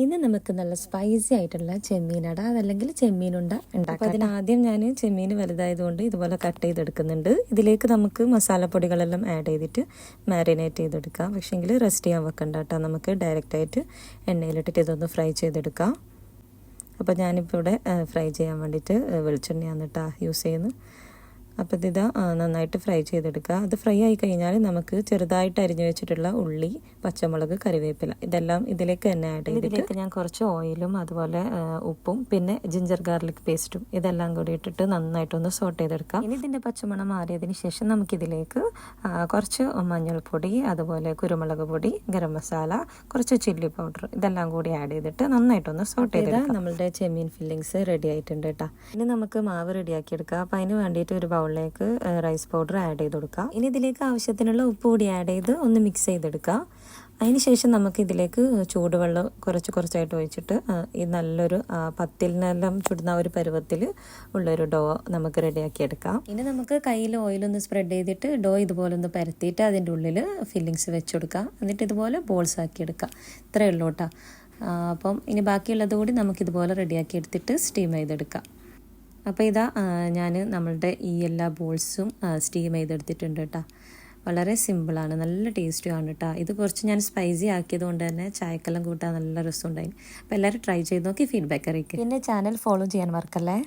ഇന്ന് നമുക്ക് നല്ല സ്പൈസി ആയിട്ടുള്ള ചെമ്മീനട അതല്ലെങ്കിൽ ചെമ്മീനുണ്ട ഉണ്ടാക്കാം അപ്പോൾ അതിനാദ്യം ഞാൻ ചെമ്മീൻ വലുതായതുകൊണ്ട് ഇതുപോലെ കട്ട് ചെയ്തെടുക്കുന്നുണ്ട്. ഇതിലേക്ക് നമുക്ക് മസാലപ്പൊടികളെല്ലാം ആഡ് ചെയ്തിട്ട് മാരിനേറ്റ് ചെയ്തെടുക്കാം. പക്ഷേങ്കിൽ റെസ്റ്റ് ചെയ്യാൻ വെക്കണ്ട കേട്ടോ നമുക്ക് ഡയറക്റ്റായിട്ട് എണ്ണയിലിട്ടിട്ട് ഇതൊന്ന് ഫ്രൈ ചെയ്തെടുക്കാം. അപ്പോൾ ഞാനിപ്പോൾ ഇവിടെ ഫ്രൈ ചെയ്യാൻ വേണ്ടിയിട്ട് വെളിച്ചെണ്ണയാണ് കേട്ടോ യൂസ് ചെയ്യുന്നത്. അപ്പോൾ ഇത് നന്നായിട്ട് ഫ്രൈ ചെയ്തെടുക്കുക. അത് ഫ്രൈ ആയി കഴിഞ്ഞാൽ നമുക്ക് ചെറുതായിട്ട് അരിഞ്ഞു വെച്ചിട്ടുള്ള ഉള്ളി പച്ചമുളക് കറിവേപ്പില ഇതെല്ലാം ഇതിലേക്ക് തന്നെ ആഡ് ചെയ്തിട്ട് ഇതിലേക്ക് ഞാൻ കുറച്ച് ഓയിലും അതുപോലെ ഉപ്പും പിന്നെ ജിഞ്ചർ ഗാർലിക് പേസ്റ്റും ഇതെല്ലാം കൂടി ഇട്ടിട്ട് നന്നായിട്ടൊന്ന് സോട്ട് ചെയ്തെടുക്കാം. ഇനി ഇതിന്റെ പച്ചമണം മാറിയതിന് ശേഷം നമുക്കിതിലേക്ക് കുറച്ച് മഞ്ഞൾപ്പൊടി അതുപോലെ കുരുമുളക് പൊടി ഗരം മസാല കുറച്ച് ചില്ലി പൗഡർ ഇതെല്ലാം കൂടി ആഡ് ചെയ്തിട്ട് നന്നായിട്ടൊന്ന് സോട്ട് ചെയ്തെടുക്കാം. നമ്മളുടെ ചെമ്മീൻ ഫില്ലിങ്സ് റെഡി ആയിട്ടുണ്ട് കേട്ടോ ഇനി നമുക്ക് മാവ് റെഡിയാക്കിയെടുക്കാം അപ്പം അതിന് വേണ്ടിയിട്ട് ഒരു ബൗളിലേക്ക് റൈസ് പൗഡർ ആഡ് ചെയ്ത് കൊടുക്കാം. ഇനി ഇതിലേക്ക് ആവശ്യത്തിനുള്ള ഉപ്പ് കൂടി ആഡ് ചെയ്ത് ഒന്ന് മിക്സ് ചെയ്തെടുക്കുക അതിന് ശേഷം നമുക്ക് ഇതിലേക്ക് ചൂടുവെള്ളം കുറച്ച് കുറച്ചായിട്ട് ഒഴിച്ചിട്ട് ഈ നല്ലൊരു പത്തിലിനെല്ലാം ചുടുന്ന ഒരു പരുവത്തിൽ ഉള്ളൊരു ഡോ നമുക്ക് റെഡിയാക്കി എടുക്കാം. ഇനി നമുക്ക് കയ്യിൽ ഓയിലൊന്ന് സ്പ്രെഡ് ചെയ്തിട്ട് ഡോ ഇതുപോലെ ഒന്ന് പരത്തിയിട്ട് അതിന്റെ ഉള്ളിൽ ഫില്ലിങ്സ് വെച്ച് കൊടുക്കാം. എന്നിട്ട് ഇതുപോലെ ബോൾസ് ആക്കി എടുക്കാം. ഇത്രയേ ഉള്ളൂ കേട്ടോ. അപ്പം ഇനി ബാക്കിയുള്ളത് കൂടി നമുക്കിതുപോലെ റെഡിയാക്കി എടുത്തിട്ട് സ്റ്റീം ചെയ്തെടുക്കാം. അപ്പോൾ ഇതാ ഞാൻ നമ്മളുടെ ഈ എല്ലാ ബോൾസും സ്റ്റീം ചെയ്തെടുത്തിട്ടുണ്ട് കേട്ടോ വളരെ സിമ്പിളാണ് നല്ല ടേസ്റ്റുമാണ് കേട്ടോ ഇത് കുറച്ച് ഞാൻ സ്പൈസി ആക്കിയത് കൊണ്ട് തന്നെ ചായക്കെല്ലാം കൂട്ടാൻ നല്ല രസമുണ്ടായി. അപ്പോൾ എല്ലാവരും ട്രൈ ചെയ്ത് നോക്കി ഫീഡ്ബാക്ക് അറിയിക്കും. പിന്നെ ചാനൽ ഫോളോ ചെയ്യാൻ മറക്കല്ലേ?